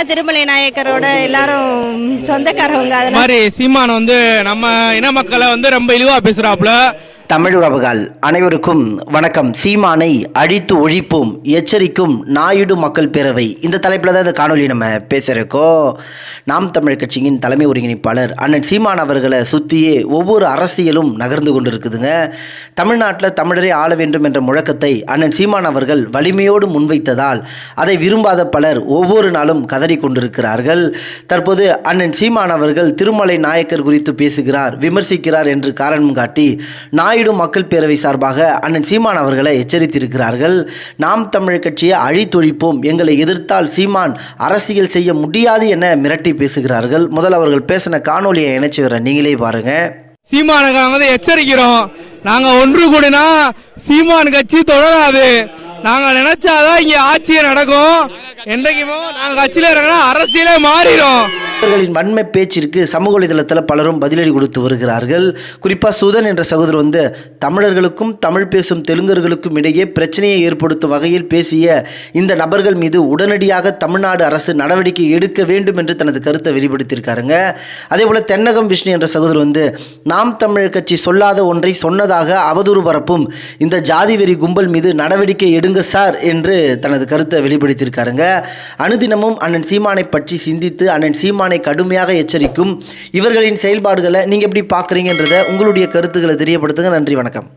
நாங்கெல்லாம் திருமலை நாயக்கரோட எல்லாரும் சொந்தக்காரவங்க இந்த மாதிரி சீமான் வந்து நம்ம இன மக்களை வந்து ரொம்ப இழிவா பேசுறாப்புல. தமிழ் உறவுகள் அனைவருக்கும் வணக்கம். சீமானை அழித்து ஒழிப்போம் எச்சரிக்கும் நாயுடு மக்கள் பேரவை. இந்த தலைப்பில் தான் இந்த காணொலி நம்ம பேசுகிறக்கோ நாம் தமிழ் கட்சியின் தலைமை ஒருங்கிணைப்பாளர் அண்ணன் சீமான் அவர்களை சுற்றியே ஒவ்வொரு அரசியலும் நகர்ந்து கொண்டு இருக்குதுங்க தமிழ்நாட்டில் தமிழரை ஆள வேண்டும் என்ற முழக்கத்தை அண்ணன் சீமான் அவர்கள் வலிமையோடு முன்வைத்ததால் அதை விரும்பாத பலர் ஒவ்வொரு நாளும் கதறி கொண்டிருக்கிறார்கள். தற்போது அண்ணன் சீமான் அவர்கள் திருமலை நாயக்கர் குறித்து பேசுகிறார் விமர்சிக்கிறார் என்று காரணம் காட்டி நாயுடு மக்கள் பேரவை சார்பாக அண்ணன் சீமான் அவர்களை எச்சரித்திருக்கிறார்கள். நாம் தமிழ் கட்சியை அழித்தொழிப்போம். எங்களை எதிர்த்தால் சீமான் அரசியல் செய்ய முடியாது என மிரட்டி பேசுகிறார்கள். முதல் அவர்கள் பேசின காணொலியை இணைச்சு வர நீங்களே பாருங்க. சீமானுக்கு வந்து எச்சரிக்கிறோம். நாங்க ஒன்று கூடினா சீமான் கட்சி தொடராது. நாங்க நினைச்சாதான் இங்க ஆட்சியே நடக்கும். என்றைக்குமோ நாங்க கட்சியில இறங்கினா அரசியலே மாறிடும். இவர்களின் வன்மை பேச்சிற்கு சமூக வலைதளத்தில் பலரும் பதிலடி கொடுத்து வருகிறார்கள். குறிப்பாக சுதன் என்ற சகோதரர் வந்து தமிழர்களுக்கும் தமிழ் பேசும் தெலுங்கர்களுக்கும் இடையே பிரச்சனையை ஏற்படுத்தும் வகையில் பேசிய இந்த நபர்கள் மீது உடனடியாக தமிழ்நாடு அரசு நடவடிக்கை எடுக்க வேண்டும் என்று தனது கருத்தை வெளிப்படுத்தியிருக்காருங்க. அதே போல் தென்னகம் விஷ்ணு என்ற சகோதரர் வந்து நாம் தமிழர் கட்சி சொல்லாத ஒன்றை சொன்னதாக அவதூறு பரப்பும் இந்த ஜாதி வெறி கும்பல் மீது நடவடிக்கை எடுங்க சார் என்று தனது கருத்தை வெளிப்படுத்தியிருக்காருங்க. அனுதினமும் அண்ணன் சீமானை பற்றி சிந்தித்து அண்ணன் சீமான் கடுமையாக எச்சரிக்கும். இவர்களின் செயல்பாடுகளை நீங்கள் எப்படி பார்க்குறீங்கன்றத உங்களுடைய கருத்துக்களை தெரியப்படுத்துங்க. நன்றி வணக்கம்.